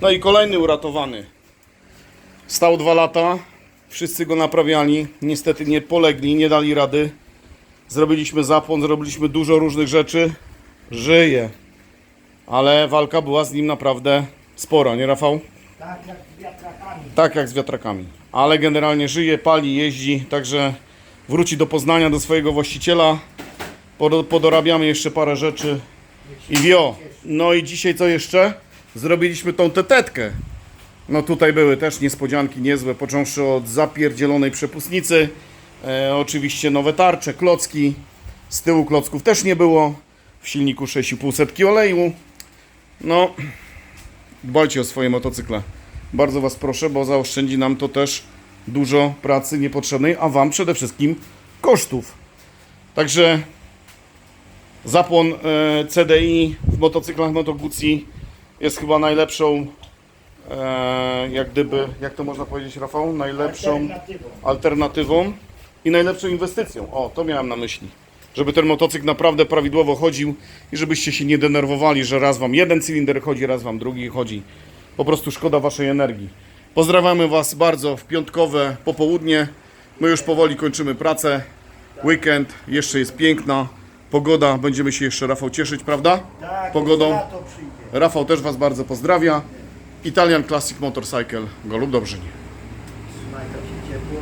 No i kolejny uratowany. Stał dwa lata, wszyscy go naprawiali, niestety nie polegli, nie dali rady. Zrobiliśmy zapłon, zrobiliśmy dużo różnych rzeczy. Żyje. Ale walka była z nim naprawdę spora, nie Rafał? Tak jak z wiatrakami. Tak jak z wiatrakami. Ale generalnie żyje, pali, jeździ, także wróci do Poznania, do swojego właściciela. Pod- Podorabiamy jeszcze parę rzeczy. I wio. No i dzisiaj co jeszcze? Zrobiliśmy tą tetetkę. No tutaj były też niespodzianki niezłe, począwszy od zapierdzielonej przepustnicy. E, oczywiście nowe tarcze, klocki. Z tyłu klocków też nie było. W silniku 6,5 setki oleju. No, dbajcie o swoje motocykle. Bardzo Was proszę, bo zaoszczędzi nam to też dużo pracy niepotrzebnej, a Wam przede wszystkim kosztów. Także zapłon e, CDI w motocyklach Moto Guzzi jest chyba najlepszą, e, jak gdyby, jak to można powiedzieć Rafał, najlepszą Alternatywą. alternatywą i najlepszą inwestycją. O, to miałem na myśli. Żeby ten motocykl naprawdę prawidłowo chodził i żebyście się nie denerwowali, że raz wam jeden cylinder chodzi, raz wam drugi chodzi. Po prostu szkoda waszej energii. Pozdrawiamy was bardzo w piątkowe popołudnie. My już powoli kończymy pracę. Weekend jeszcze jest piękna. Pogoda, będziemy się jeszcze Rafał cieszyć, prawda? Tak, Pogodą. lato przyjdzie. Rafał też was bardzo pozdrawia. Italian Classic Motorcycle, Golub Dobrzyń. Trzymaj to się ciepło.